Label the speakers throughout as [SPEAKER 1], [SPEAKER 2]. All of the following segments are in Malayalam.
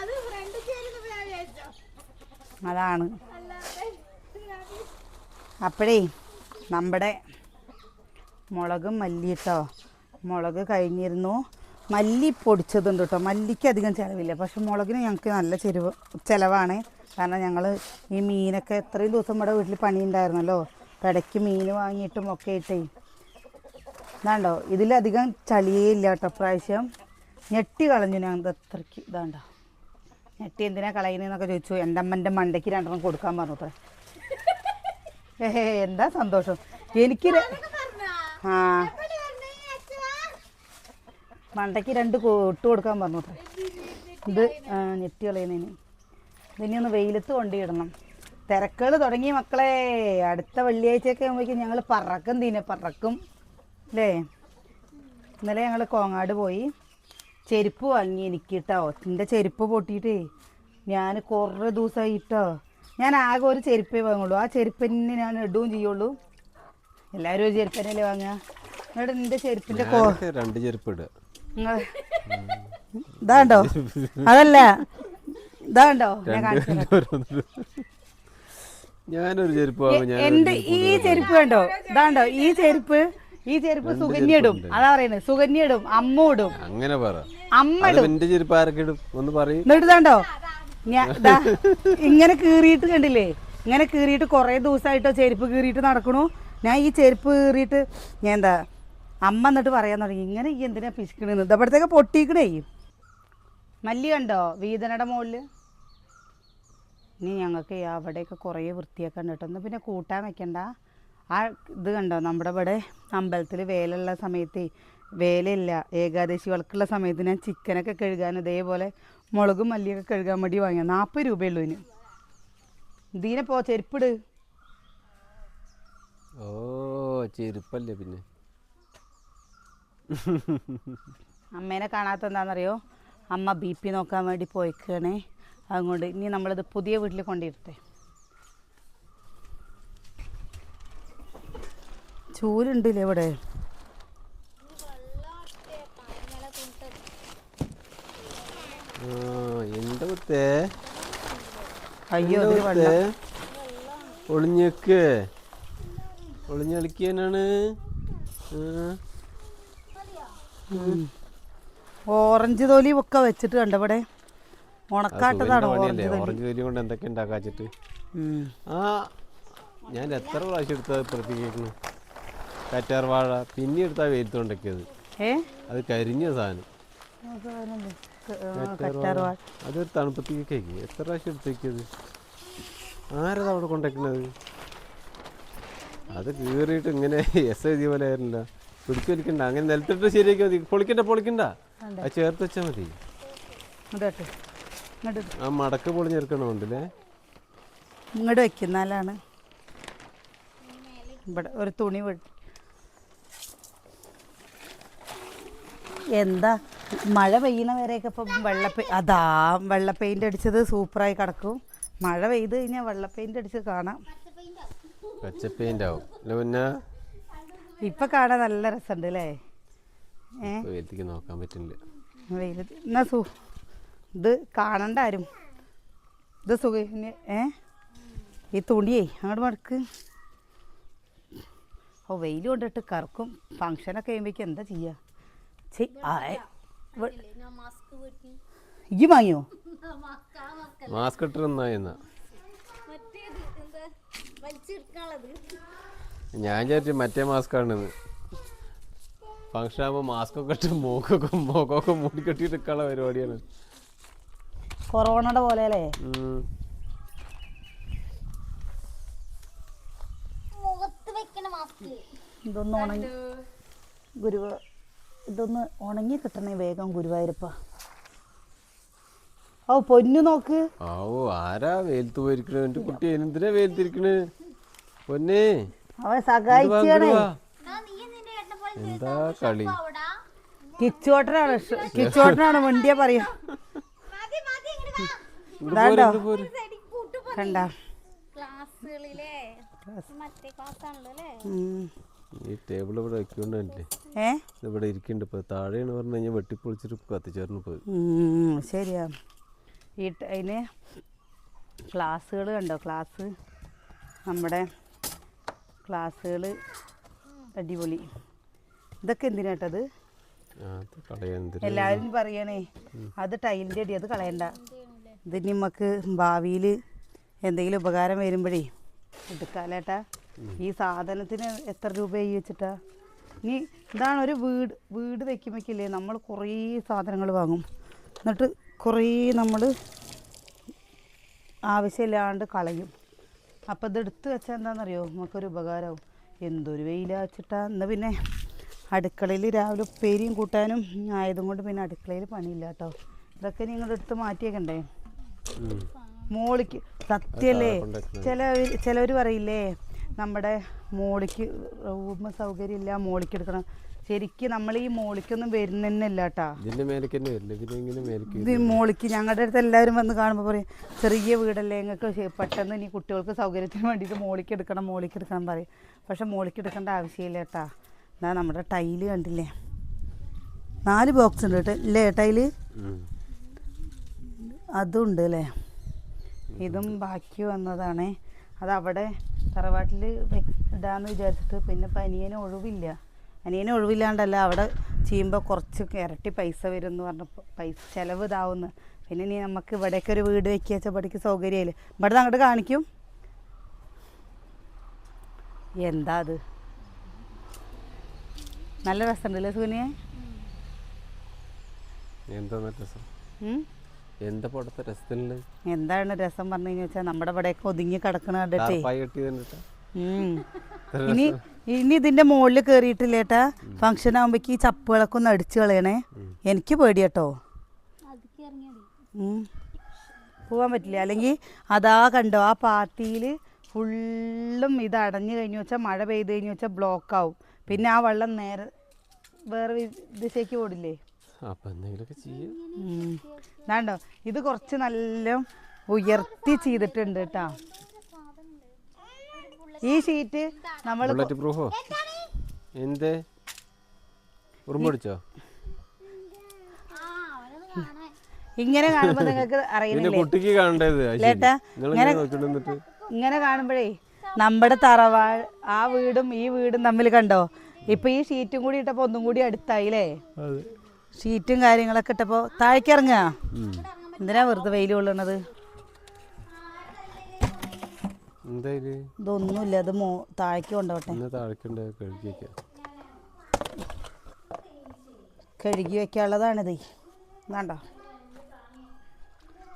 [SPEAKER 1] അത് ഫ്രണ്ട് ചേരുന്നത് ഞാൻ വിചാരിച്ചോ?
[SPEAKER 2] അതാണ്. അപ്പോഴേ നമ്മുടെ മുളകും മല്ലി കേട്ടോ മുളക് കഴിഞ്ഞിരുന്നു. മല്ലി പൊടിച്ചതുണ്ട് കേട്ടോ. മല്ലിക്ക് അധികം ചിലവില്ല. പക്ഷെ മുളകിന് ഞങ്ങൾക്ക് നല്ല ചെരുവ് ചിലവാണ്. കാരണം ഞങ്ങൾ ഈ മീനൊക്കെ എത്രയും ദിവസം ഇവിടെ വീട്ടിൽ പണി ഉണ്ടായിരുന്നല്ലോ ഇടയ്ക്ക് മീൻ വാങ്ങിയിട്ടും ഒക്കെ ഇട്ടേ ഇതാണ്ടോ? ഇതിലധികം ചളിയേ ഇല്ല കേട്ടോ. പ്രാവശ്യം ഞെട്ടി കളഞ്ഞു ഞാൻ അത്രയ്ക്ക് ഇതാണ്ട. ഞെട്ടി എന്തിനാ കളയുന്നതെന്നൊക്കെ ചോദിച്ചു. എന്റെ അമ്മന്റെ മണ്ടയ്ക്ക് രണ്ടെണ്ണം കൊടുക്കാൻ പറഞ്ഞു അത്ര. ഏഹേ എന്താ സന്തോഷം. എനിക്ക് ആ. മണ്ടയ്ക്ക് രണ്ട് ഇട്ട് കൊടുക്കാൻ പറഞ്ഞു അത്ര. ഇത് ഞെട്ടി കളയുന്നതിന്. ഇതിനെ ഒന്ന് വെയിലത്ത് കൊണ്ടിടണം തിരക്കുകൾ തുടങ്ങി മക്കളെ. അടുത്ത വെള്ളിയാഴ്ചയൊക്കെ ആകുമ്പോഴേക്കും ഞങ്ങൾ പറക്കും തീനെ പറക്കും. അല്ലേ ഇന്നലെ ഞങ്ങൾ കോങ്ങാട് പോയി. ചെരുപ്പ് വാങ്ങി എനിക്ക് കേട്ടോ എന്റെ ചെരുപ്പ് പൊട്ടിയിട്ടേ ഞാൻ കുറേ ദിവസമായി കേട്ടോ ഞാൻ ആകെ ഒരു ചെരുപ്പേ വാങ്ങുള്ളൂ. ആ ചെരുപ്പിന് ഞാൻ ഇടുകയും ചെയ്യുള്ളൂ. എല്ലാവരും ഒരു ചെരുപ്പ് തന്നെയല്ലേ വാങ്ങുക എന്നിട്ട് നിന്റെ
[SPEAKER 3] ചെരുപ്പിന്റെ രണ്ട് ചെരുപ്പ് ഇടുക
[SPEAKER 2] ഇതാണ്ടോ അതല്ല. ഇതാണ്ടോ.
[SPEAKER 3] ഞാനൊരു ചെരുപ്പ് വാങ്ങും
[SPEAKER 2] എന്റെ ഈ ചെരുപ്പ് കണ്ടോ? ഇതാണ്ടോ ഈ ചെരുപ്പ് ഈ ചെരുപ്പ് സുകന്യടും. അതാ പറയുന്നത് സുകന്യടും അമ്മൂടും.
[SPEAKER 3] അങ്ങനെ പറ.
[SPEAKER 2] അമ്മടും.
[SPEAKER 3] എന്റെ ചെരുപ്പ് ഒന്ന് പറയും.
[SPEAKER 2] എന്നിട്ട് ഇതാണ്ടോ? ഞാൻ ഇങ്ങനെ കീറിയിട്ട് കണ്ടില്ലേ? ഇങ്ങനെ കീറിയിട്ട് കുറേ ദിവസമായിട്ടോ ചെരുപ്പ് കീറിയിട്ട് നടക്കണു. ഞാൻ ഈ ചെരുപ്പ് കീറിയിട്ട് ഞാൻ എന്താ അമ്മ എന്നിട്ട് പറയാൻ തുടങ്ങി. ഇങ്ങനെ ഈ എന്തിനാ പിശിക്കണെന്ന്? ഇതപ്പോഴത്തേക്ക് പൊട്ടിക്കണേ. മല്ലി കണ്ടോ വീതനയുടെ മുകളിൽ ഇനി ഞങ്ങൾക്ക് അവിടെയൊക്കെ കുറേ വൃത്തിയാക്കാൻ കേട്ടോ. എന്നാൽ പിന്നെ കൂട്ടാൻ വെക്കണ്ട. ആ ഇത് കണ്ടോ? നമ്മുടെ ഇവിടെ അമ്പലത്തിൽ വേലുള്ള സമയത്ത് വേലയില്ല. ഏകാദശി വിളക്കുള്ള സമയത്ത് ഞാൻ ചിക്കനൊക്കെ കഴുകാൻ ഇതേപോലെ മുളകും മല്ലിയൊക്കെ കഴുകാൻ വേണ്ടി വാങ്ങിയ നാൽപ്പത് രൂപയുള്ളൂ ഇതിന്. ഇതിനെ പോ ചെരുപ്പിട്.
[SPEAKER 3] ഓ ചെരുപ്പല്ലേ പിന്നെ.
[SPEAKER 2] അമ്മേനെ കാണാത്ത എന്താണെന്നറിയോ? അമ്മ ബി പി നോക്കാൻ വേണ്ടി പോയിക്കണേ. അതുകൊണ്ട് ഇനി നമ്മളിത് പുതിയ വീട്ടിൽ കൊണ്ടിരുത്തേ ചൂലുണ്ടല്ലേ ഇവിടെ?
[SPEAKER 3] എന്താ കുത്തേ?
[SPEAKER 2] അയ്യോ ഒളിഞ്ഞു
[SPEAKER 3] ഒളിഞ്ഞേക്ക് ഒളിഞ്ഞ് കളിക്കാനാണ്.
[SPEAKER 2] ഓറഞ്ച് തൊലി ഒക്കെ വെച്ചിട്ട് കണ്ടോ ഇവിടെ? ഉണക്കാട്ടതാണ് ഓറഞ്ച് തൊലി.
[SPEAKER 3] കൊണ്ട് എന്തൊക്കെ ഉണ്ടാക്കാച്ചിട്ട്? ആ ഞാൻ എത്ര പ്രാവശ്യം എടുത്തത് പ്രത്യേകിക്കുന്നു കറ്റാർ വാഴ പിന്നെ എടുത്താ
[SPEAKER 2] ഏ?
[SPEAKER 3] അത് കരിഞ്ഞ സാധനം. അതൊരു തണുപ്പത്തേക്ക് എത്ര പ്രാവശ്യം എടുത്തേക്കത് ആരത് അവിടെ കൊണ്ടേക്കണത്? അത് കീറിയിട്ട് ഇങ്ങനെ എസ് എഴുതിയ പോലെ ആയിരുന്നില്ല. പിടിച്ചു വലിക്കണ്ട. അങ്ങനെ നിലത്തിട്ട് ശരിയാക്കി മതി. പൊളിക്കണ്ട പൊളിക്കണ്ട. അത്. ചേർത്ത് വെച്ചാൽ മതി. ആ മടക്ക് പൊളിഞ്ഞെടുക്കണമുണ്ടല്ലേ
[SPEAKER 2] ഇങ്ങോട്ട് വെക്കുന്നാലാണ് ഇവിടെ ഒരു തുണി വെട്ടി എന്താ? മഴ പെയ്യണ വരെയൊക്കെ ഇപ്പം വെള്ള അതാ വെള്ള പെയിന്റ് അടിച്ചത് സൂപ്പറായി കിടക്കും. മഴ പെയ്ത് കഴിഞ്ഞാൽ വെള്ള പെയിന്റ് അടിച്ചത് കാണാം.
[SPEAKER 3] പച്ചപ്പേന്റെ ആവും. പിന്നെ?
[SPEAKER 2] ഇപ്പം കാണാൻ നല്ല രസമുണ്ട് അല്ലേ?
[SPEAKER 3] വെയിലത്തേക്ക് നോക്കാൻ പറ്റില്ല.
[SPEAKER 2] വെയിലത്ത് എന്നാ സു ഇത് കാണണ്ട ആരും. ഇത് സുഖ ഏ? ഈ തുണിയേ അങ്ങോട്ട് മടക്ക്. ഓ വെയിൽ കൊണ്ടിട്ട് കറക്കും. ഫങ്ഷനൊക്കെ കഴിയുമ്പോഴേക്കും എന്താ ചെയ്യുക ഇയ്യ് വാങ്ങിയോ?
[SPEAKER 1] മാസ്ക്
[SPEAKER 3] ഇട്ടിരുന്നാ ഞാൻ വിചാരിച്ചു മറ്റേ മാസ്ക് ആണെന്ന് ഫംഗ്ഷൻ ആകുമ്പോൾ മാസ്ക് ഒക്കെ ഇട്ട് മൂക്കൊക്കെ മുഖമൊക്കെ മൂടി കെട്ടിയിട്ട് നിൽക്കാനുള്ള പരിപാടിയാണ്.
[SPEAKER 2] കൊറോണയുടെ പോലെ അല്ലേ
[SPEAKER 3] ഉം.
[SPEAKER 1] മുഖത്ത് വെക്കണ മാസ്ക്
[SPEAKER 2] ഇതൊന്ന് ഉണങ്ങി ഗുരുവ ഇതൊന്ന് ഉണങ്ങി കിട്ടണേ വേഗം ഗുരുവായൂരപ്പ. ഓ പൊന്നു നോക്ക്.
[SPEAKER 3] ആവോ ആരാ വെയിലത്ത് പോയിരിക്കണേ എന്റെ കുട്ടി എന്തിനാ വെയിലത്തിരിക്കണ് പൊന്നേ.
[SPEAKER 2] അവൻ സഹായിച്ചാണേ
[SPEAKER 1] നീ നിന്റെ ഏട്ടനെ പോലെ
[SPEAKER 3] എന്താ കളി?
[SPEAKER 2] കിച്ചോട്ടനാണ് കിച്ചോട്ടനാണ് വണ്ടിയാ പറയാ. കണ്ട.
[SPEAKER 1] ക്ലാസ്സുകളിലെ. മറ്റേ ക്ലാസ് ആണല്ലോ അല്ലേ
[SPEAKER 3] ഈ ടേബിൾ ഇവിടെ വെക്കൊണ്ടല്ലേ
[SPEAKER 2] ഏ?
[SPEAKER 3] ഇവിടെ ഇരിക്കുന്നുണ്ട്. ഇപ്പോൾ താഴെയാണ് പറഞ്ഞു കഴിഞ്ഞാൽ വെട്ടിപ്പൊളിച്ചിട്ട് കത്തിച്ചേർന്ന് പോയി.
[SPEAKER 2] ശരിയാ. ഈ അതിന് ക്ലാസ്സുകൾ കണ്ടോ? ക്ലാസ് നമ്മുടെ ക്ലാസ്സുകൾ അടിപൊളി. ഇതൊക്കെ എന്തിനാട്ടത് എല്ലാവരും പറയണേ അത് ടൈലിന്റെ അടി അത് കളയണ്ട. ഇത് നമുക്ക് ഭാവിയിൽ എന്തെങ്കിലും ഉപകാരം വരുമ്പോഴേ എടുക്കാലേട്ടാ. ഈ സാധനത്തിന് എത്ര രൂപയായി വെച്ചിട്ടാ? ഇനി ഇതാണ് ഒരു വീട് വീട് വെക്കുമ്പോഴേക്കില്ലേ നമ്മൾ കുറേ സാധനങ്ങൾ വാങ്ങും. എന്നിട്ട് കുറേ നമ്മൾ ആവശ്യമില്ലാണ്ട് കളയും. അപ്പോൾ ഇത് എടുത്ത് വെച്ചാൽ എന്താണെന്നറിയോ നമുക്കൊരു ഉപകാരമാവും എന്തൊരു വെയിലാച്ചിട്ടാ എന്നാൽ പിന്നെ അടുക്കളയിൽ രാവിലെ ഉപ്പേരിയും കൂട്ടാനും ആയതുകൊണ്ട് പിന്നെ അടുക്കളയിൽ പണിയില്ല കേട്ടോ ഇതൊക്കെ നിങ്ങളുടെ അടുത്ത് മാറ്റിയേക്കണ്ടേ? മോളിക്ക് സത്യല്ലേ? ചില ചിലവർ പറയില്ലേ? നമ്മുടെ മോളിക്ക് റൂം സൗകര്യം ഇല്ല മോളിക്ക് എടുക്കണം. ശരിക്കും നമ്മൾ ഈ മോളിക്കൊന്നും വരുന്നില്ല കേട്ടാ ഇത് മോളിക്ക് ഞങ്ങളുടെ അടുത്ത് എല്ലാവരും വന്ന് കാണുമ്പോൾ പറയും ചെറിയ വീടല്ലേ? ഞങ്ങൾക്ക് പെട്ടെന്ന് ഇനി കുട്ടികൾക്ക് സൗകര്യത്തിന് വേണ്ടിയിട്ട് മോളിക്ക് എടുക്കണം മോളിക്ക് എടുക്കണം പറയും. പക്ഷെ മോളിക്ക് എടുക്കേണ്ട ആവശ്യമില്ല കേട്ടാ എന്നാ നമ്മുടെ ടൈൽ കണ്ടില്ലേ? നാല് ബോക്സ് ഉണ്ട് കേട്ടോ. ഇല്ലേ ടൈൽ? ഉണ്ട് അല്ലേ? ഇതും ബാക്കി വന്നതാണേ. അത് അവിടെ തറവാട്ടിൽ ഇടാന്ന് വിചാരിച്ചിട്ട് പിന്നെ ഇപ്പം അനിയന് ഒഴിവില്ല. അനിയന് ഒഴിവില്ലാണ്ടല്ല അവിടെ ചെയ്യുമ്പോൾ കുറച്ച് ഇരട്ടി പൈസ വരും എന്ന് പറഞ്ഞപ്പോൾ പൈസ ചിലവ് ഇതാവുന്നു. പിന്നെ ഇനി നമുക്ക് ഇവിടേക്ക് ഒരു വീട് വെക്കുക വെച്ചാൽ ഇവിടേക്ക് സൗകര്യമില്ല ഇവിടെ അങ്ങോട്ട് കാണിക്കും. എന്താ അത്? നല്ല രസമുണ്ടല്ലേ സൂനിയെ?
[SPEAKER 3] എന്താ നല്ല രസം? എന്താ പടത്തെ രസത്തിനുള്ളത്
[SPEAKER 2] എന്താണ് രസം പറഞ്ഞു കഴിഞ്ഞാൽ വെച്ചാൽ നമ്മുടെ ഇവിടെയൊക്കെ ഒതുങ്ങി കിടക്കണ കണ്ടിട്ടേ. ഇനി ഇനി ഇതിന്റെ മുകളിൽ കയറിയിട്ടില്ലേട്ടാ ഫംഗ്ഷൻ ആകുമ്പോഴേക്ക് ഈ ചപ്പുകളൊക്കെ ഒന്ന് അടിച്ചു കളയണേ. എനിക്ക് പേടി കേട്ടോ പോവാൻ പറ്റില്ല. അല്ലെങ്കിൽ അതാ കണ്ടോ ആ പാർട്ടിയിൽ ഫുള്ളും ഇത് അടഞ്ഞു കഴിഞ്ഞു വെച്ചാൽ മഴ പെയ്ത് കഴിഞ്ഞു വെച്ചാൽ ബ്ലോക്ക് ആവും പിന്നെ ആ വെള്ളം നേരെ വേറെ ദിശയ്ക്ക് ഓടില്ലേ?
[SPEAKER 3] അപ്പൊ എന്തെങ്കിലുമൊക്കെ ചെയ്യാം.
[SPEAKER 2] ഉം. ഇതാണ്ടോ ഇത് കുറച്ച് നല്ല ഉയർത്തി ചെയ്തിട്ടുണ്ട് കേട്ടാ. ഈ ഷീറ്റ് നമ്മൾ
[SPEAKER 3] ബുള്ളറ്റ് പ്രൂഫോ എന്തേ? ഉറുമ്പടിച്ചോ
[SPEAKER 2] ഇങ്ങനെ കാണുമ്പോ നിങ്ങൾക്ക് അറിയുന്നില്ലേ?
[SPEAKER 3] കാണേണ്ടത്
[SPEAKER 2] ലേട്ടാ, ഇങ്ങനെ- ഇങ്ങനെ കാണുമ്പോഴേ നമ്മുടെ തറവാ ആ വീടും ഈ വീടും തമ്മിൽ കണ്ടോ? ഇപ്പൊ ഈ ഷീറ്റും കൂടി ഇട്ടപ്പോ ഒന്നും കൂടി അടുത്തായില്ലേ?
[SPEAKER 3] അതെ.
[SPEAKER 2] ഷീറ്റും കാര്യങ്ങളൊക്കെ ഇട്ടപ്പോ താഴേക്ക് ഇറങ്ങുക. എന്തിനാ വെറുതെ വെയിൽ കൊള്ളണത് ഇതൊന്നുമില്ല അത് മോ താഴേക്ക് കൊണ്ടോട്ടെ.
[SPEAKER 3] കഴുകി
[SPEAKER 2] വെക്കാനുള്ളതാണിത്. വേണ്ടോ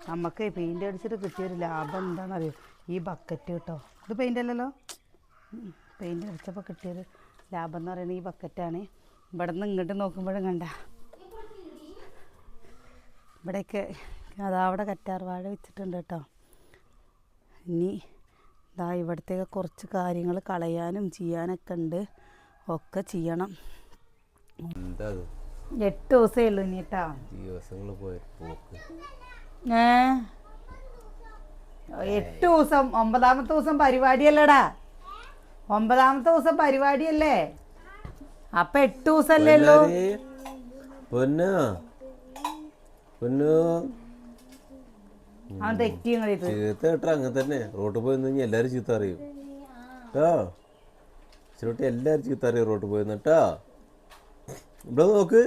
[SPEAKER 2] നമുക്ക് പെയിന്റ് അടിച്ചിട്ട് കിട്ടിയൊരു ലാഭം എന്താണെന്നറിയോ? ഈ ബക്കറ്റ് കേട്ടോ. ഇത് പെയിന്റ് അല്ലല്ലോ? പെയിന്റ് അടിച്ചപ്പോൾ കിട്ടിയൊരു ലാഭം എന്ന് പറയുന്നത് ഈ ബക്കറ്റാണ് ഇവിടെ നിന്ന് ഇങ്ങോട്ട് നോക്കുമ്പോഴും കണ്ട. ഇവിടെയൊക്കെ അതാ അവിടെ കറ്റാർവാഴ വെച്ചിട്ടുണ്ട് കേട്ടോ. ഇനി ഇതാ ഇവിടത്തേക്ക് കുറച്ച് കാര്യങ്ങൾ കളയാനും ചെയ്യാനൊക്കെ ഉണ്ട്. ഒക്കെ ചെയ്യണം. എട്ട് ദിവസമേ ഉള്ളൂ ഇനി കേട്ടോ.
[SPEAKER 3] ദിവസങ്ങൾ
[SPEAKER 2] ഏ? എട്ട് ദിവസം ഒമ്പതാമത്തെ ദിവസം പരിപാടിയല്ലടാ. ഒമ്പതാമത്തെ ദിവസം പരിപാടിയല്ലേ? അപ്പൊ എട്ട് ദിവസമല്ലേ ഉള്ളൂ.
[SPEAKER 3] പൊന്നോ? പൊന്നോ
[SPEAKER 2] അവൻ തെറ്റി ഇത്.
[SPEAKER 3] ചീത്ത കേട്ടോ അങ്ങനെ തന്നെ. റോട്ടിൽ പോയി നിന്ന് എല്ലാവരും ചീത്ത അറിയും കേട്ടോ ചിലോട്ട് എല്ലാവരും ചീത്ത അറിയും റോട്ടിൽ പോയി കേട്ടോ ഇവിടെ നോക്ക്.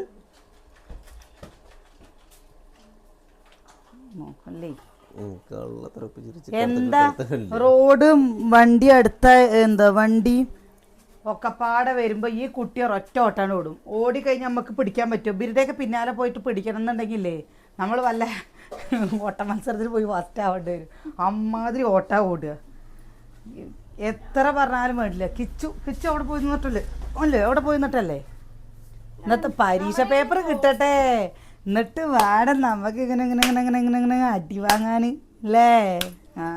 [SPEAKER 2] നോക്കല്ലേ എന്താ റോഡും വണ്ടി അടുത്ത എന്താ വണ്ടി ഒക്കെ പാടെ വരുമ്പോ ഈ കുട്ടി ഒരൊറ്റ ഓട്ടാണ് ഓടും. ഓടിക്കഴിഞ്ഞാൽ നമുക്ക് പിടിക്കാൻ പറ്റും. ഇവരുടെയൊക്കെ പിന്നാലെ പോയിട്ട് പിടിക്കണം എന്നുണ്ടെങ്കിലേ നമ്മൾ വല്ല ഓട്ട മത്സരത്തിൽ പോയി ഫസ്റ്റ് ആവേണ്ടി വരും. അമ്മാതിരി ഓട്ട ഓടുക. എത്ര പറഞ്ഞാലും വേണ്ടില്ല. കിച്ചു കിച്ചു അവിടെ പോയി നിന്നിട്ടല്ലേ? അല്ലേ അവിടെ പോയി നിന്നിട്ടല്ലേ? ഇന്നത്തെ പരീക്ഷ പേപ്പർ കിട്ടട്ടെ. എന്നിട്ട് വേണം നമുക്ക് ഇങ്ങനെ ഇങ്ങനെ ഇങ്ങനെ ഇങ്ങനെ ഇങ്ങനെ ഇങ്ങനെ അടി വാങ്ങാൻ അല്ലേ ആ.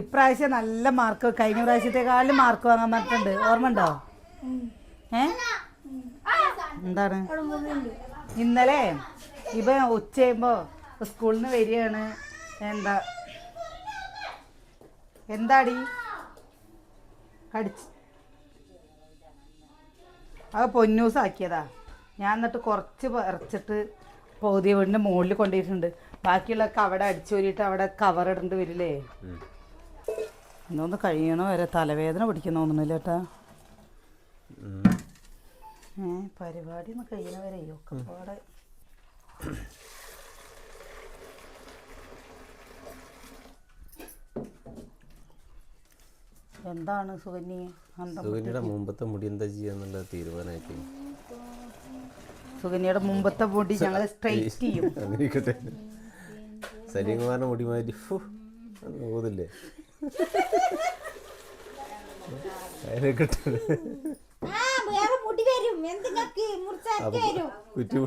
[SPEAKER 2] ഇപ്രാവശ്യം നല്ല മാർക്ക് കഴിഞ്ഞ പ്രാവശ്യത്തെക്കാളും മാർക്ക് വാങ്ങാൻ പറഞ്ഞിട്ടുണ്ട്. ഓർമ്മ ഉണ്ടോ? ഏ? എന്താണ്? ഇന്നലെ ഇവ ഉച്ച സ്കൂളിൽ നിന്ന് വരികയാണ്. എന്താ? എന്താടി? കടിച്ച്. അത് പൊന്നൂസ് ആക്കിയതാ ഞാൻ എന്നിട്ട് കുറച്ച് പറിച്ചിട്ട് പൗതിയ വീടിന്റെ മുകളിൽ കൊണ്ടുപോയിട്ടുണ്ട് ബാക്കിയുള്ളതൊക്കെ അവിടെ അടിച്ചോരിയിട്ട് അവിടെ കവർ ഇടേണ്ടി വരില്ലേ. എന്നൊന്ന് കഴിയണ വരെ തലവേദന പിടിക്കുന്ന തോന്നുന്നില്ല ചേട്ടാ ഏ പരിപാടി ഒന്ന് കഴിയണ വരെ ഒക്കെ എന്താണ് സുകന്യ അന്തം
[SPEAKER 3] സുകന്യയുടെ മുമ്പത്തെ മുടി എന്താ ചെയ്യാന്നുള്ള തീരുമാനമായിട്ട്
[SPEAKER 2] സുകന്യയുടെ മുമ്പത്തെ മുടി ഞങ്ങൾ സ്ട്രൈറ്റ് ചെയ്യും.
[SPEAKER 3] അങ്ങനെ ഇരിക്കട്ടെ സലീംകുമാറിന്റെ മുടി മാറ്റി പോകുന്നില്ലേ? അത് ഊതില്ലേ
[SPEAKER 1] ആ വേറെ മുടി വരും. എന്തിനൊക്കെ മുറിച്ചാക്കി വരും?
[SPEAKER 3] കുറ്റി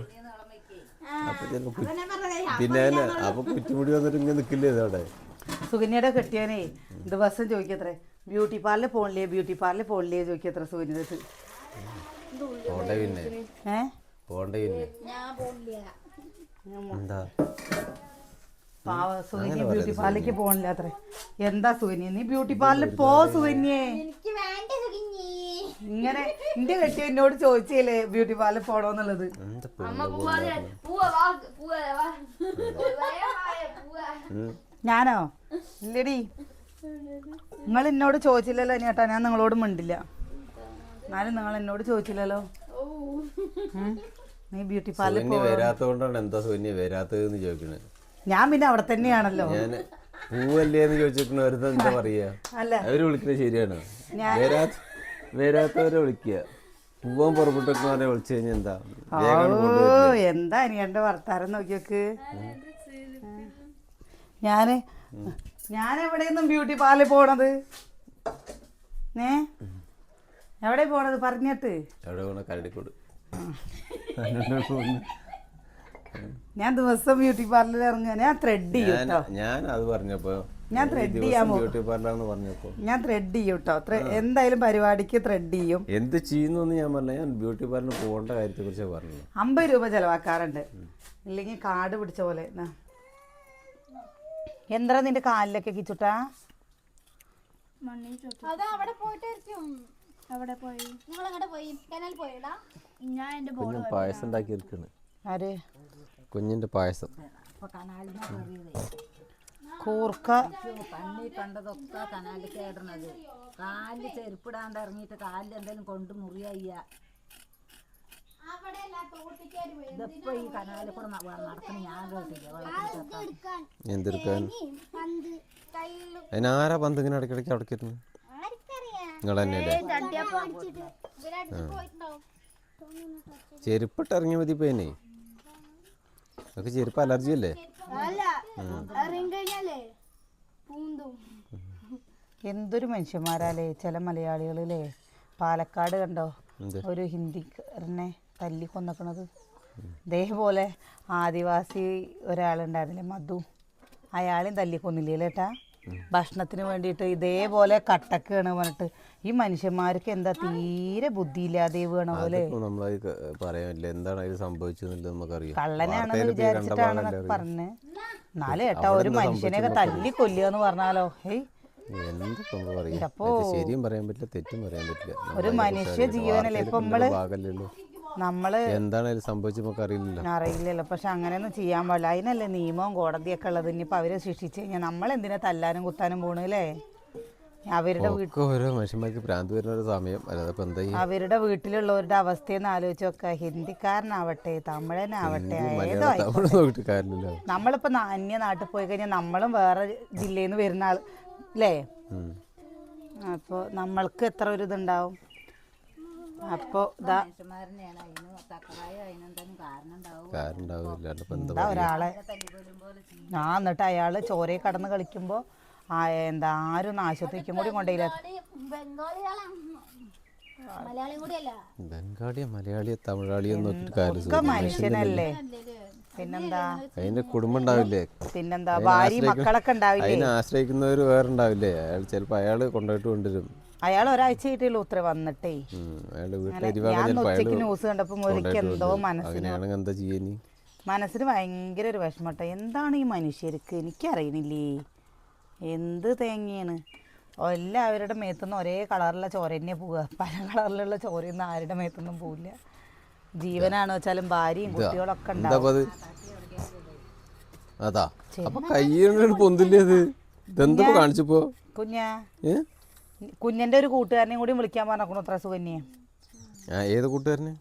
[SPEAKER 3] അപ്പൊ
[SPEAKER 1] പറഞ്ഞതേ,
[SPEAKER 3] പിന്നെ അപ്പൊ കുറ്റിമുടി വന്നിട്ട് ഇങ്ങനെ നിക്കില്ലേ ഇത് അവിടെ?
[SPEAKER 2] സുകന്യയുടെ കെട്ടിയാനേ ദിവസം ചോദിക്കത്രേ. ബ്യൂട്ടി പാർലർ പോണില്ലേ ബ്യൂട്ടി പാർലർ പോണില്ലേ ചോദിക്കത്ര സുകന്യയുടെ അടുത്ത്.
[SPEAKER 3] പോണ്ട പിന്നെ.
[SPEAKER 2] ഏ?
[SPEAKER 3] പോണ്ട പിന്നെ. എന്താ?
[SPEAKER 2] പാവ സുകന്യ ബ്യൂട്ടി പാർലറിലേക്ക് പോണില്ല അത്രേ. എന്താ സുകന്യ നീ ബ്യൂട്ടി പാർലർ പോ സുകന്യേ
[SPEAKER 1] എനിക്ക് വേണ്ട സുഖിഞ്ഞി
[SPEAKER 2] ഇങ്ങനെ എന്റെ കെട്ടി എന്നോട് ചോദിച്ചില്ലേ ബ്യൂട്ടി പാർലർ പോണോന്നുള്ളത്. ഞാനോ? ഇല്ലടി. നിങ്ങൾ എന്നോട് ചോദിച്ചില്ലല്ലോ ചേട്ടാ ഞാൻ നിങ്ങളോട് മിണ്ടില്ല. എന്നാലും നിങ്ങൾ എന്നോട് ചോദിച്ചില്ലല്ലോ. നീ ബ്യൂട്ടി പാർലർ
[SPEAKER 3] വരാത്തോണ്ടാണ് എന്താ സുകന്യ വരാത്തത് ചോദിക്കണേ.
[SPEAKER 2] ഞാൻ പിന്നെ അവിടെ തന്നെയാണല്ലോ.
[SPEAKER 3] പൂവല്ലേന്ന് പൂവല്ലേ എന്ന് വെറുതെ എന്താ പറയാ? അവർ വിളിക്കുന്നത് ശരിയാണ്.
[SPEAKER 2] ഞാൻ-
[SPEAKER 3] വരാത്ത വരാത്തവരെ വിളിക്കുക. പൂവാൻ പുറപ്പെട്ടൊക്കെ അവരെ വിളിച്ചു കഴിഞ്ഞാൽ എന്താ?
[SPEAKER 2] എന്താ അനിയന്റെ വർത്താനം നോക്കിയൊക്കെ ഞാൻ ഞാൻ എവിടെയൊന്നും ബ്യൂട്ടി പാർലറിൽ പോണത്. ഏ എവിടെ പോണത്? പറഞ്ഞിട്ട്.
[SPEAKER 3] എവിടെ പോണ? കരടിക്കോട്.
[SPEAKER 2] ഞാൻ ദിവസം ബ്യൂട്ടി പാർലറിൽ ഇറങ്ങുക ഞാൻ ത്രെഡ് ചെയ്യും
[SPEAKER 3] ഞാൻ
[SPEAKER 2] കേട്ടോ
[SPEAKER 3] ഞാൻ അത് പറഞ്ഞപ്പോ
[SPEAKER 2] ഞാൻ ത്രെഡ്
[SPEAKER 3] ചെയ്യാമോ?
[SPEAKER 2] ചെയ്യാൻ.
[SPEAKER 3] ബ്യൂട്ടി പാർലറാന്ന് പറഞ്ഞപ്പോ.
[SPEAKER 2] ഞാൻ ത്രെഡ് ചെയ്യും കേട്ടോ എന്തായാലും പരിപാടിക്ക് ത്രെഡ് ചെയ്യും.
[SPEAKER 3] എന്ത് ചെയ്യുന്നു എന്ന് ഞാൻ പറഞ്ഞു ഞാൻ ബ്യൂട്ടി പാർലർ പോകേണ്ട കാര്യത്തെ കുറിച്ച് പറഞ്ഞു
[SPEAKER 2] അമ്പത് രൂപ ചെലവാക്കാറുണ്ട്. ഇല്ലെങ്കിൽ കാട് പിടിച്ച പോലെ. എന്താ നിന്റെ കാലിലൊക്കെ കിച്ചുട്ടാ?
[SPEAKER 1] അതാ അവിടെ പോയിട്ടായിരിക്കും. അവിടെ പോയി. നിങ്ങൾ എങ്ങോട്ട് പോയി. കനാൽ പോയടാ ഞാൻ എന്റെ
[SPEAKER 3] കുഞ്ഞൻ പായസം ഉണ്ടാക്കി എടുക്കണ്
[SPEAKER 2] ആര്?
[SPEAKER 3] കുഞ്ഞിന്റെ പായസം.
[SPEAKER 2] കൂർക്ക.
[SPEAKER 4] പന്നി കണ്ടതൊക്കെ കനാലിൽ കേടണത്. കാലിൽ ചെരുപ്പിടാണ്ട് ഇറങ്ങിയിട്ട് കാലിൽ എന്തെങ്കിലും കൊണ്ട്
[SPEAKER 1] പോയി
[SPEAKER 4] ഇതിപ്പോ ഈ കനാലിൽ കൂടെ നടക്കണ ഞാൻ കേട്ടില്ല.
[SPEAKER 3] എന്തെടുക്കാൻ? അതിനാരാ പന്ത് ഇങ്ങനെ ഇടയ്ക്കിടയ്ക്ക് അടക്കിരുന്നു നിങ്ങൾ
[SPEAKER 1] പോയിട്ടുണ്ടാവും.
[SPEAKER 3] ചെരുപ്പിട്ട് ഇറങ്ങിയ മതി ഇപ്പൊ ഇനി നമുക്ക് ചെരുപ്പ് അലർജി അല്ലേ
[SPEAKER 2] എന്തൊരു മനുഷ്യന്മാരാലേ ചില മലയാളികളിലേ. പാലക്കാട് കണ്ടോ? ഒരു ഹിന്ദിക്കാരനെ തല്ലി കൊന്നക്കണത്. ഇതേപോലെ ആദിവാസി ഒരാളുണ്ടായിരുന്നില്ലേ മധു. അയാളെയും തല്ലിക്കൊന്നില്ലേ ഏട്ടാ ഭക്ഷണത്തിന് വേണ്ടിയിട്ട് ഇതേപോലെ കട്ടക്കാണ് പറഞ്ഞിട്ട്. ഈ മനുഷ്യന്മാർക്ക് എന്താ തീരെ ബുദ്ധിയില്ലാതെ വേണ പോലെ.
[SPEAKER 3] പറയാനില്ല എന്താണ് അതിൽ നമുക്കറിയാം.
[SPEAKER 2] കള്ളനാണെന്ന്
[SPEAKER 3] വിചാരിച്ചിട്ടാണ് പറഞ്ഞത്
[SPEAKER 2] വിചാരിച്ചിട്ടാണെന്നൊക്കെ
[SPEAKER 3] പാടല്ലേ
[SPEAKER 2] പറഞ്ഞ്. എന്നാലും ഏട്ടാ ഒരു മനുഷ്യനെയൊക്കെ തല്ലി കൊല്ലുക എന്ന് പറഞ്ഞാലോ?
[SPEAKER 3] ഇത് ശരിയും പറയാൻ പറ്റില്ല തെറ്റും പറയാൻ പറ്റില്ല.
[SPEAKER 2] ഒരു മനുഷ്യ ജീവനല്ലേ? ഇപ്പൊ
[SPEAKER 3] നമ്മൾ
[SPEAKER 2] നമ്മൾ
[SPEAKER 3] എന്താണ് സംഭവിച്ചു നമുക്ക് അറിയില്ലല്ലോ.
[SPEAKER 2] അറിയില്ലല്ലോ പക്ഷെ അങ്ങനെയൊന്നും ചെയ്യാൻ പാടില്ല. അതിനല്ലേ നിയമവും കോടതിയൊക്കെ ഉള്ളത്? ഇനിയിപ്പോൾ അവരെ ശിക്ഷിച്ചു കഴിഞ്ഞാൽ നമ്മൾ എന്തിനാ തല്ലാനും കുത്താനും പോണല്ലേ അവരുടെ
[SPEAKER 3] ഓരോ മനുഷ്യന്മാർക്ക് ഭ്രാന്ത് വരുന്ന ഒരു സമയം. എന്താ
[SPEAKER 2] അവരുടെ വീട്ടിലുള്ളവരുടെ അവസ്ഥയെന്ന് ആലോചിച്ച് നോക്കുക ഹിന്ദിക്കാരനാവട്ടെ തമിഴനാവട്ടെ ഏതോ
[SPEAKER 3] മലയാളം
[SPEAKER 2] ആയി-
[SPEAKER 3] തമിഴ് നോക്കിയിട്ട് കാര്യമില്ലല്ലോ.
[SPEAKER 2] നമ്മളിപ്പോൾ നാ- അന്യ നാട്ടിൽ പോയി കഴിഞ്ഞാൽ നമ്മളും വേറെ ജില്ലയിൽ നിന്ന് വരുന്ന ആൾ അല്ലേ. അപ്പോൾ നമ്മൾക്ക് എത്ര ഒരു ഇതുണ്ടാവും? അപ്പോൾ ഇതാ
[SPEAKER 3] എന്താ
[SPEAKER 2] ഒരാളെ ഞാൻ എന്നിട്ട് അയാൾ ചോരയിൽ കടന്ന് കളിക്കുമ്പോൾ ആ എന്താ ആരും ഒന്ന് ആശുപത്രിക്കും കൂടി കൊണ്ടുപോയില്ലേ
[SPEAKER 3] ബംഗാളിയോ മലയാളിയോ തമിഴാളിയോ
[SPEAKER 2] ഒക്കെ മനുഷ്യനല്ലേ? പിന്നെന്താ?
[SPEAKER 3] അതിന്റെ കുടുംബം ഉണ്ടാവില്ലേ?
[SPEAKER 2] പിന്നെന്താ? ഭാര്യ മക്കളൊക്കെ ഉണ്ടാവില്ലേ?
[SPEAKER 3] അതിനെ ആശ്രയിക്കുന്നവർ വേറെ ഉണ്ടാവില്ലേ? അയാൾ ചിലപ്പോ അയാൾ കൊണ്ടുപോയിട്ട് കൊണ്ടുവരും.
[SPEAKER 2] അയാൾ ഒരാഴ്ച ആയിട്ടേ ഉത്തര വന്നിട്ടേ ഞാൻ ഉച്ചയ്ക്ക് ന്യൂസ്
[SPEAKER 3] കണ്ടപ്പോ
[SPEAKER 2] എന്തോ. മനസ്സിന് മനസ്സിന് ഭയങ്കര ഒരു വിഷമട്ടോ എന്താണ് ഈ മനുഷ്യർക്ക്? എനിക്കറിയുന്നില്ലേ എന്ത് തേങ്ങയാണ്? എല്ലാവരുടെ മേത്തുനിന്ന് ഒരേ കളറിലുള്ള ചോര തന്നെ പോവുക. പല കളറിലുള്ള ചോരയൊന്നും ആരുടെ മേത്തൊന്നും പോവില്ല. ജീവനാണ് വെച്ചാലും ഭാര്യയും കുട്ടികളൊക്കെ ഉണ്ടാവും.
[SPEAKER 3] അത്. അപ്പൊ പൊന്തില്ലേ ഇത്? കാണിച്ചപ്പോ?
[SPEAKER 2] കുഞ്ഞാ? കുഞ്ഞന്റെ ഒരു കൂട്ടുകാരനെയും കൂടി വിളിക്കാൻ പറഞ്ഞു അത്ര സുകന്യെ
[SPEAKER 3] ആ ഏത് കൂട്ടുകാരന്?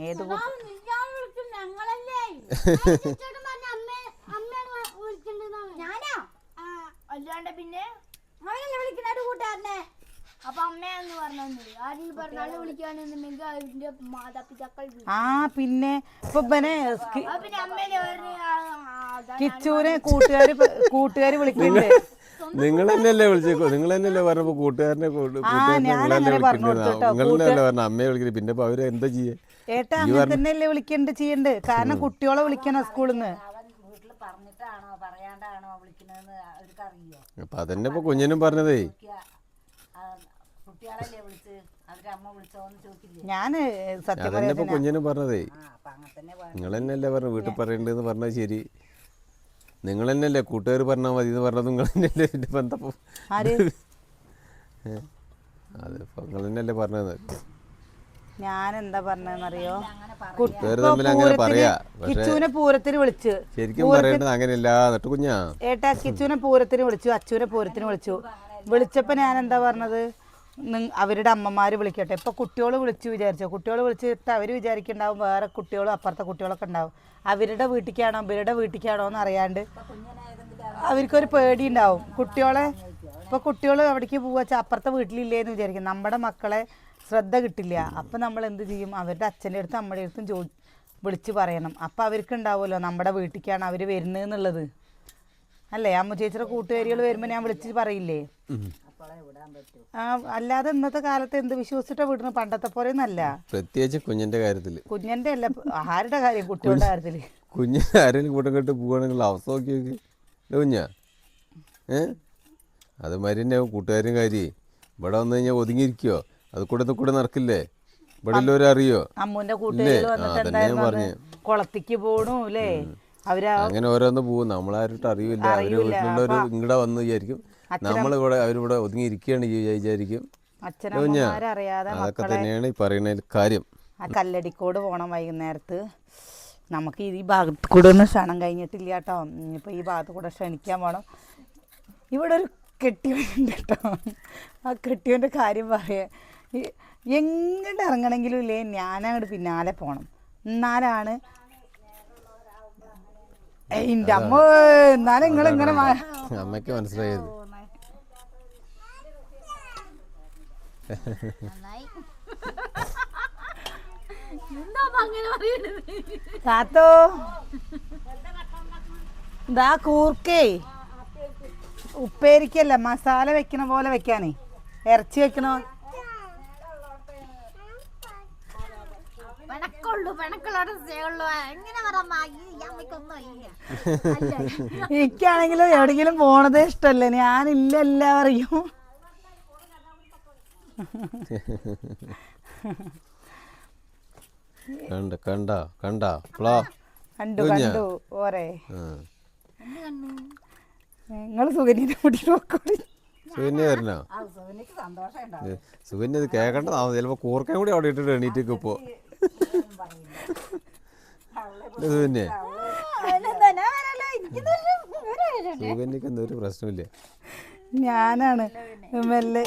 [SPEAKER 2] ഏത്
[SPEAKER 5] അല്ലാണ്ട് പിന്നെ
[SPEAKER 1] വിളിക്കുന്ന കൂട്ടുകാരനെ.
[SPEAKER 2] ആ പിന്നെ ഇപ്പൊ കിച്ചൂരെ കൂട്ടുകാര് കൂട്ടുകാര് വിളിക്കുന്നുണ്ട്
[SPEAKER 3] നിങ്ങൾ തന്നെയല്ലേ വിളിച്ചേക്കോ നിങ്ങൾ തന്നെയല്ലേ പറഞ്ഞപ്പോ കൂട്ടുകാരനെ നിങ്ങളല്ലേ
[SPEAKER 2] അങ്ങനെ
[SPEAKER 3] വിളിക്കുന്നത് നിങ്ങൾ തന്നെയല്ലേ പറഞ്ഞ അമ്മയെ വിളിക്കുന്നത് പിന്നെ അവർ എന്താ ചെയ്യേ?
[SPEAKER 2] ഏട്ടാ അമ്മ തന്നെയല്ലേ വിളിക്കണ്ട് ചെയ്യണ്ട്? കാരണം കുട്ടികളെ വിളിക്കണം സ്കൂളിൽ നിന്ന്
[SPEAKER 3] അപ്പൊ അതന്നെ ഇപ്പൊ കുഞ്ഞിനും പറഞ്ഞതേ.
[SPEAKER 4] ഞാൻ വിളിച്ച്? അവരുടെ അമ്മ വിളിച്ചോന്ന് ചോദിക്കില്ലേ?
[SPEAKER 2] ഞാൻ സത്യം
[SPEAKER 3] അതന്നെ ഇപ്പൊ കുഞ്ഞിനും പറഞ്ഞതേ.
[SPEAKER 4] ആ അങ്ങനെ തന്നെ
[SPEAKER 3] നിങ്ങൾ തന്നെയല്ലേ പറഞ്ഞു വീട്ടിൽ പറയണ്ടെന്ന് പറഞ്ഞാൽ ശരി. നിങ്ങൾ തന്നെയല്ലേ കൂട്ടുകാർ പറഞ്ഞാൽ മതി എന്ന് പറഞ്ഞത് നിങ്ങൾ തന്നെയല്ലേ എന്റെ ബന്ധപ്പം?
[SPEAKER 2] ആര്?
[SPEAKER 3] അതിപ്പോ നിങ്ങൾ തന്നെയല്ലേ പറഞ്ഞത്?
[SPEAKER 2] ഞാൻ എന്താ
[SPEAKER 3] പക്ഷെ
[SPEAKER 2] കിച്ചുവിനെ പൂരത്തിന് വിളിച്ച്.
[SPEAKER 3] ശരിക്കും പറയേണ്ടത് അങ്ങനെയല്ല എന്നിട്ട് കുഞ്ഞാ?
[SPEAKER 2] ഏട്ടാ കിച്ചുവിനെ പൂരത്തിന് വിളിച്ചു അച്ചുവിനെ പൂരത്തിന് വിളിച്ചു. വിളിച്ചപ്പോ ഞാൻ എന്താ പറഞ്ഞത്? അവരുടെ അമ്മമാര് വിളിക്കട്ടെ. ഇപ്പൊ കുട്ടികൾ വിളിച്ച് വിചാരിച്ചോ? കുട്ടികൾ വിളിച്ചിട്ട് അവർ വിചാരിക്കുന്നുണ്ടാവും വേറെ കുട്ടികളും അപ്പുറത്തെ കുട്ടികളൊക്കെ ഉണ്ടാവും. അവരുടെ വീട്ടിലേക്കാണോ ഇവരുടെ വീട്ടിലേക്കാണോ എന്ന് അറിയാണ്ട് അവർക്കൊരു പേടി ഉണ്ടാവും. കുട്ടികളെ ഇപ്പൊ കുട്ടികൾ അവിടേക്ക് വെച്ചാൽ അപ്പുറത്തെ വീട്ടിലില്ലേ എന്ന് വിചാരിക്കും. നമ്മുടെ മക്കളെ ശ്രദ്ധ കിട്ടില്ല. അപ്പൊ നമ്മൾ എന്ത് ചെയ്യും? അവരുടെ അച്ഛന്റെ അടുത്തും അമ്മയുടെ അടുത്തും ചോ വിളിച്ച് പറയണം. അപ്പൊ അവർക്ക് ഉണ്ടാവുമല്ലോ നമ്മുടെ വീട്ടിലേക്കാണ് അവർ വരുന്നതെന്നുള്ളത് അല്ലേ? അമ്മ ചേച്ചിയുടെ കൂട്ടുകാരികൾ വരുമ്പോൾ ഞാൻ വിളിച്ച് പറയില്ലേ? ആ അല്ലാതെ ഇന്നത്തെ കാലത്ത് എന്ത് വിശ്വസിച്ചിട്ടാ വിടുന്നു? പണ്ടത്തെ പോലെ ഒന്നല്ല
[SPEAKER 3] പ്രത്യേകിച്ച് കുഞ്ഞിന്റെ കാര്യത്തിൽ
[SPEAKER 2] കുഞ്ഞിന്റെ അല്ല ആരുടെ കാര്യം? കുട്ടികളുടെ കാര്യത്തിൽ.
[SPEAKER 3] കുഞ്ഞ് ആരെങ്കിലും കൂട്ടം കെട്ട് പോവാണെങ്കിൽ അവസ്ഥ നോക്കി കുഞ്ഞാ. ഏ? അതുമാതിരി തന്നെ കൂട്ടുകാരും കാര്യേ. ഇവിടെ വന്നു കഴിഞ്ഞാൽ ഒതുങ്ങിയിരിക്കുവോ? അത് കൂടെ കൂടെ നടക്കില്ലേ? ഇവിടെ അറിയോ?
[SPEAKER 2] അമ്മൂന്റെ കൂട്ടുകാരികൾ വന്നിട്ട് കുളത്തിക്ക് പോണു അല്ലേ അവരാ
[SPEAKER 3] അങ്ങനെ ഓരോന്ന് പോകും നമ്മളായിട്ട് അറിയില്ല അവർ വീട്ടിലുള്ളവർ ഇങ്ങടെ വന്ന് വിചാരിക്കും. നമ്മളിവിടെ അവരിവിടെ ഒതുങ്ങിയിരിക്കുകയാണ് വിചാരിക്കും.
[SPEAKER 2] അച്ഛനമ്മമാരറിയാതെ
[SPEAKER 3] അതൊക്കെ തന്നെയാണ് ഈ പറയുന്ന കാര്യം.
[SPEAKER 2] ആ കല്ലടിക്കോട് പോണം വൈകുന്നേരത്ത്. നമുക്ക് ഈ ഭാഗത്ത് കൂടെ ഒന്നും ക്ഷണം കഴിഞ്ഞിട്ടില്ല കേട്ടോ. ഇനിയിപ്പോൾ ഈ ഭാഗത്ത് കൂടെ ക്ഷണിക്കാൻ പോണം. ഇവിടെ ഒരു കെട്ടിയവനുണ്ട് കേട്ടോ. ആ കെട്ടിയവന്റെ കാര്യം പറയാം. എങ്ങോട്ട് ഇറങ്ങണമെങ്കിലും ഇല്ലേ? ഞാനങ്ങോട്ട് പിന്നാലെ പോണം. എന്നാലാണ് എന്റെ അമ്മ എന്നാലും നിങ്ങൾ ഇങ്ങനെ
[SPEAKER 3] അമ്മയ്ക്ക് മനസ്സിലായത്.
[SPEAKER 2] ഇതാ കൂർക്കേ. ഉപ്പേരിക്കല്ല മസാല വെക്കണ പോലെ വെക്കാനേ. ഇറച്ചി വെക്കണോ? എനിക്കാണെങ്കിലും എവിടെങ്കിലും പോണതേ ഇഷ്ടല്ലേ ഞാനില്ല എല്ലാവരെയും
[SPEAKER 3] കണ്ട കണ്ട കണ്ട. പ്ലാ
[SPEAKER 2] കണ്ടു. കണ്ടു. ഓരേ നിങ്ങൾ സുഗന്യനെ മുടി നോക്കോളി
[SPEAKER 3] സുകന്യ ഏ, സുകന്യ ഇത് കേക്കണ്ട ചിലപ്പോ കൂർക്കയും കൂടി അവിടെ ഇട്ടിട്ട് എണീറ്റേക്ക് ഇപ്പോ. സുകന്യ? സുകന്യക്ക് എന്തൊരു പ്രശ്നമില്ല?
[SPEAKER 2] ഞാനാണ് മെല്ലെ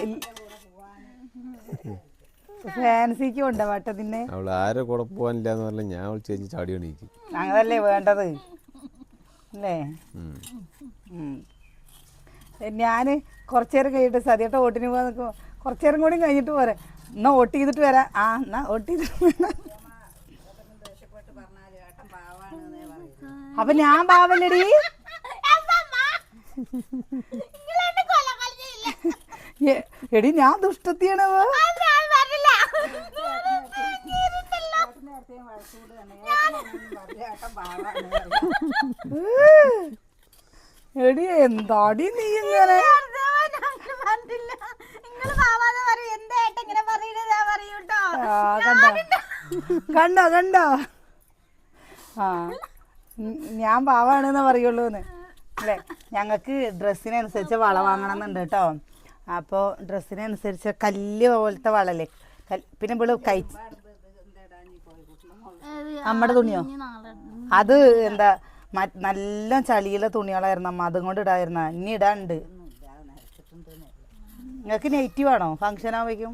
[SPEAKER 2] ഫാൻസിക്ക് ഉണ്ടോ വട്ടത്തിന്നെ
[SPEAKER 3] അവൾ ആരെ കൂടെ പോകാനില്ല എന്ന് പറഞ്ഞാൽ ഞാൻ വിളിച്ച് കഴിഞ്ഞ് ചാടി എണീക്കും
[SPEAKER 2] അങ്ങനല്ലേ വേണ്ടത്. അല്ലേ. ഞാൻ കുറച്ചു നേരം കഴിഞ്ഞിട്ട് സതിയേട്ട ഓട്ടിന് പോകാൻ നിൽക്കുമ്പോൾ കുറച്ചു നേരം കൂടി കഴിഞ്ഞിട്ട് പോരെ. എന്നാ ഓട്ട് ചെയ്തിട്ട് വരാം. ആ എന്നാ ഓട്ട് ചെയ്തിട്ട് വരാം. അപ്പൊ ഞാൻ പാവല്ലടി. എടി ഞാൻ ദുഷ്ടത്തിയാണ് എടി എന്താടി നീ ഇങ്ങനെ കണ്ടോ കണ്ടോ ആ ഞാൻ പാവാണെന്ന് പറയുള്ളൂ അല്ലേ ഞങ്ങൾക്ക് ഡ്രസ്സിനനുസരിച്ച് വള വാങ്ങണം എന്നുണ്ട് കേട്ടോ അപ്പോൾ ഡ്രസ്സിനനുസരിച്ച് കല്ല് പോലത്തെ വളല്ലേ പിന്നെ ഇവിടെ കൈ നമ്മുടെ തുണിയോ അത് എന്താ നല്ല ചളിയിലെ തുണികളായിരുന്നു അമ്മ. അതും കൊണ്ട് ഇടായിരുന്ന. ഇനി ഇടാണ്ട്. നിങ്ങൾക്ക് നെഗറ്റീവ് ആണോ ഫംഗ്ഷൻ ആവുമ്പോഴേക്കും?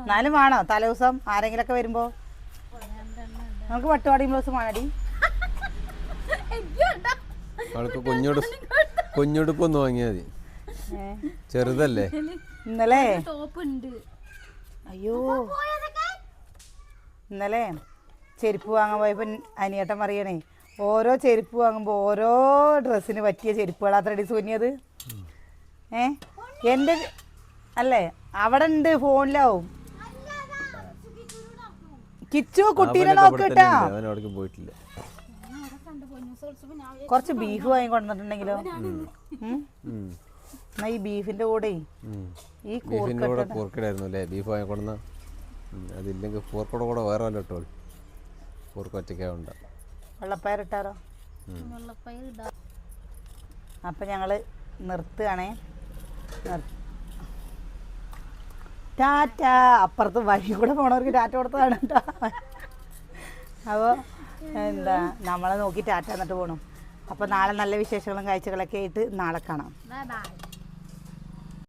[SPEAKER 2] എന്നാലും വേണോ? തലേദിവസം ആരെങ്കിലൊക്കെ വരുമ്പോ? നമുക്ക് പട്ടുപാടി ബ്ലൗസ് മാടി.
[SPEAKER 3] അവൾക്ക് കുഞ്ഞുടു കുഞ്ഞുടുപ്പ് ഒന്ന് വാങ്ങിയാൽ മതി. ചെറുതല്ലേ?
[SPEAKER 2] ഇന്നലെ?
[SPEAKER 1] ടോപ്പ് ഉണ്ട്
[SPEAKER 2] അയ്യോ ഇന്നലെ? ചെരുപ്പ് വാങ്ങാൻ പോയപ്പോൾ അനിയേട്ടൻ പറയണേ ഓരോ ചെരുപ്പ് വാങ്ങുമ്പോൾ ഓരോ ഡ്രസ്സിന് പറ്റിയ ചെരുപ്പുകളാത്രടി സൂന്യത് ഏ? എന്റെ അല്ലേ? അവിടെ ഉണ്ട് ഫോണിലാവും. കിച്ചു കുട്ടീനെ നോക്കിട്ടോ
[SPEAKER 3] കൊറച്ച് അവിടേക്ക് പോയിട്ടില്ല.
[SPEAKER 2] കുറച്ച് ബീഫ് വാങ്ങി? ഉം. എന്നാ ഈ ബീഫിന്റെ കൂടെ. ഈ
[SPEAKER 3] കൂർക്കടായിരുന്നു അല്ലേ? ബീഫ് വാങ്ങിക്കൊടുന്ന അതില്ലെങ്കിൽ കൂർക്കട കൂടെ വേറെ വല്ല കൂർക്ക ഒറ്റയ്ക്കാവുണ്ട
[SPEAKER 2] വെള്ളപ്പയറിട്ടാലോ അപ്പം ഞങ്ങൾ നിർത്തുകയാണേ. ടാറ്റ. അപ്പുറത്ത് വഴി കൂടെ പോണവർക്ക് ടാറ്റ കൊടുത്തതാണ് കേട്ടോ അപ്പോൾ എന്താ നമ്മളെ നോക്കി ടാറ്റ എന്നിട്ട് പോകണം അപ്പോൾ നാളെ നല്ല വിശേഷങ്ങളും കാഴ്ചകളൊക്കെ ആയിട്ട് നാളെ കാണാം.
[SPEAKER 1] Bye bye.